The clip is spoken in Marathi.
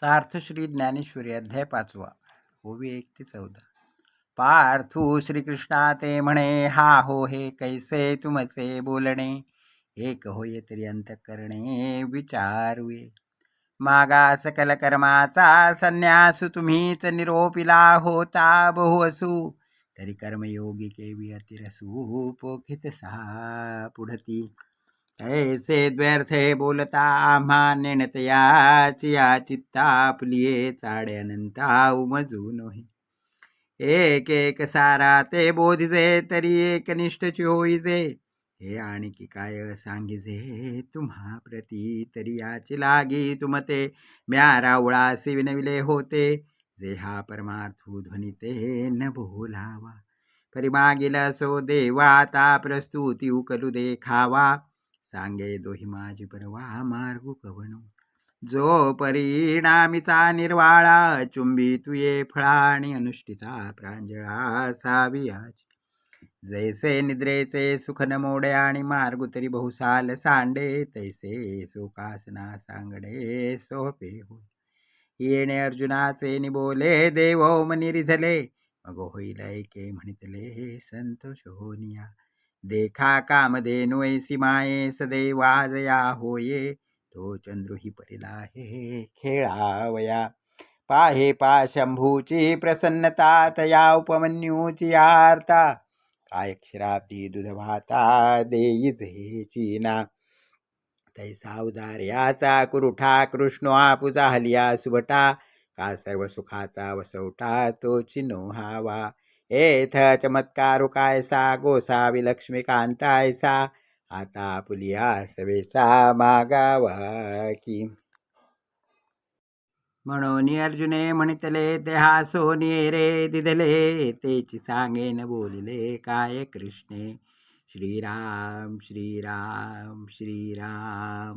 सार्थ श्री ज्ञानेश्वरी अध्याय पाचवा ओवी एक ते चौदा. पार्थू श्रीकृष्णा ते म्हणे हा हो हे कैसे तुमचे बोलणे? एक होय तरी अंतकरणे विचारुये. मागा सकल कर्माचा संन्यास तुम्हीच निरोपिला होता बहु असू. तरी कर्मयोगी केवी अतिरसू पोखित सहा पुढती. ऐसे द्व्यर्थे बोलता आम्हा नेणतयाची या चित्ता आपलिये चाडे अनंता उमजू नोही एक एक सारा ते बोधिजे तरी एक निष्ठची होईजे. हे आणखी काय सांगिजे? तुम्हा प्रती तरी याची लागी तुमते. म्या रावळासी विनविले होते. जे हा परमार्थू ध्वनी ते न बोलावा. परिमागील सो देवा आता प्रस्तुती उकलू देखावा. सांगे दोही माझी परवा मार्गू कवनो। जो परिणामीचा निर्वाळा चुंबी तुये फळाणी अनुष्ठिता प्रांजळा सावियाची। जैसे निद्रेचे सुखन मोडे आणि मार्ग तरी बहुसाल सांडे तैसे सुखासना सांगडे सोपे हो येणे अर्जुनाचे निबोले देव मनी रिझले मग होईल ऐके म्हणितले संतोष होनिया। देखा कामधेनु ऐसी माये सदैवाजया होये तो चंद्रुही परिला हे खेळावया. पाहे पा शंभूची प्रसन्नता तया उपमन्यूची आर्ता. काय क्षराब्दी दुधभाता देई झेची तैसा उदार याचा कुरुठा कृष्ण आपुजा हलिया सुभटा. का सर्व सुखाचा वसवटा तो चिन्हावा एथ चमत्कारुकायसा गोसावी लक्ष्मीकांतायसा. आता पुलिया सवेसा मागावा की म्हणून अर्जुने म्हणितले देहा सोनी रे दिदले तेची सांगेन बोलिले काय कृष्णे. श्रीराम श्रीराम श्रीराम.